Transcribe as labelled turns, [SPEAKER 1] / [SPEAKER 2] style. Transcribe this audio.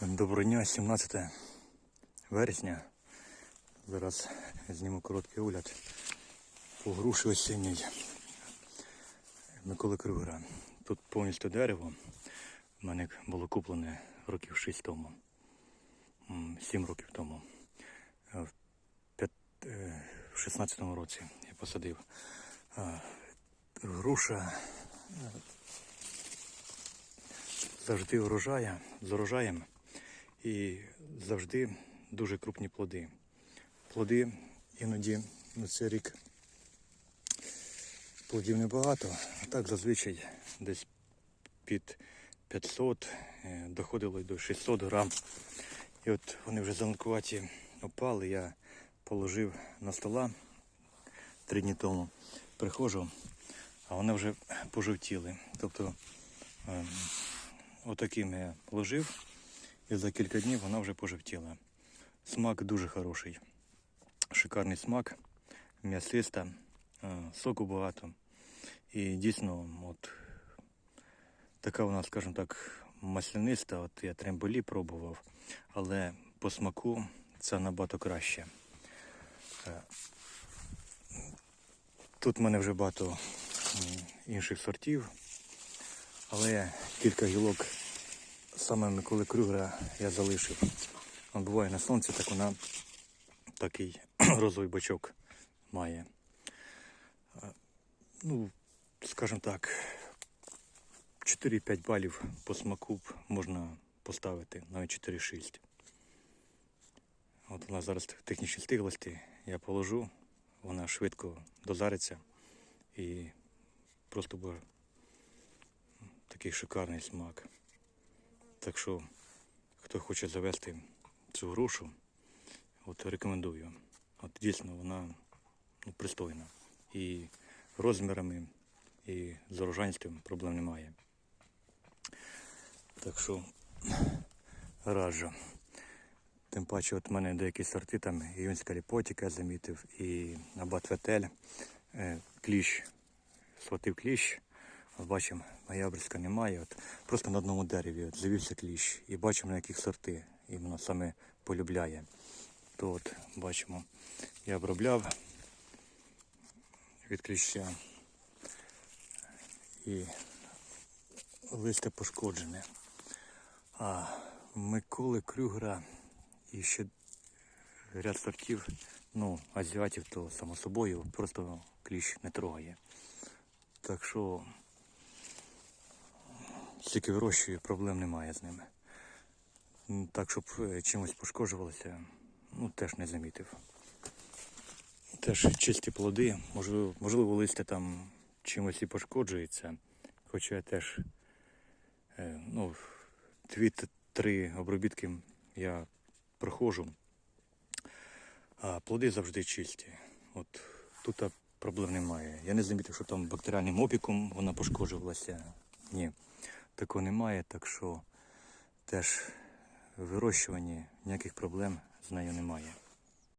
[SPEAKER 1] Доброго дня, 17 вересня. Зараз зніму короткий огляд по груші осінній Миколи Кругера. Тут повністю дерево. У мене було куплене років 6 тому. 7 років тому. Е, В п'ят- е, в 16-му році я посадив. Груша е, завжди урожая, з урожаєм і завжди дуже крупні плоди. Плоди іноді ну, цей рік плодів небагато, а так зазвичай десь під 500, е, доходило до 600 грам. І от вони вже зеленкуваті опали, я положив на стола три дні тому. Приходжу, а вони вже пожовтіли. Тобто ем, отаким я ложив, і за кілька днів вона вже пожовтіла. Смак дуже хороший. Шикарний смак, м'ясиста, е, соку багато. І дійсно, от така вона, скажімо так, масляниста. От я тремболі пробував, але по смаку це набагато краще. Е, Тут в мене вже багато інших сортів, але кілька гілок саме Миколи Крюгера я залишив. От буває на сонці, так вона такий розовий бачок має. Ну, скажімо так, 4-5 балів по смаку можна поставити, навіть 4-6. От вона зараз в технічній стиглості, я положу, вона швидко дозариться і просто буде такий шикарний смак. Так що, хто хоче завести цю грушу, от рекомендую. От дійсно вона ну, пристойна. І розмірами, і з урожайністю проблем немає. Так що раджу. Тим паче, от в мене деякі сорти, там іюнська ліпотіка я замітив, і абат ветель, е, кліщ, схватив кліщ. Бачимо, ноябрьська немає. От просто на одному дереві от, завівся кліщ. І бачимо, на яких сорти іменно саме полюбляє. То от бачимо, я обробляв від кліща. І листя пошкоджене. А Миколи Крюгера і ще ряд сортів, ну, азіатів, то само собою просто кліщ не трогає. Так що тільки вирощую, проблем немає з ними. Так, щоб е, чимось пошкоджувалося, ну теж не замітив. Теж чисті плоди, можливо, можливо, листя там чимось і пошкоджується. Хоча я теж е, ну, дві-три обробітки я проходжу. А плоди завжди чисті. От тут проблем немає. Я не замітив, що там бактеріальним опіком вона пошкоджувалася. Ні, такого немає, так що теж в вирощуванні ніяких проблем з нею немає.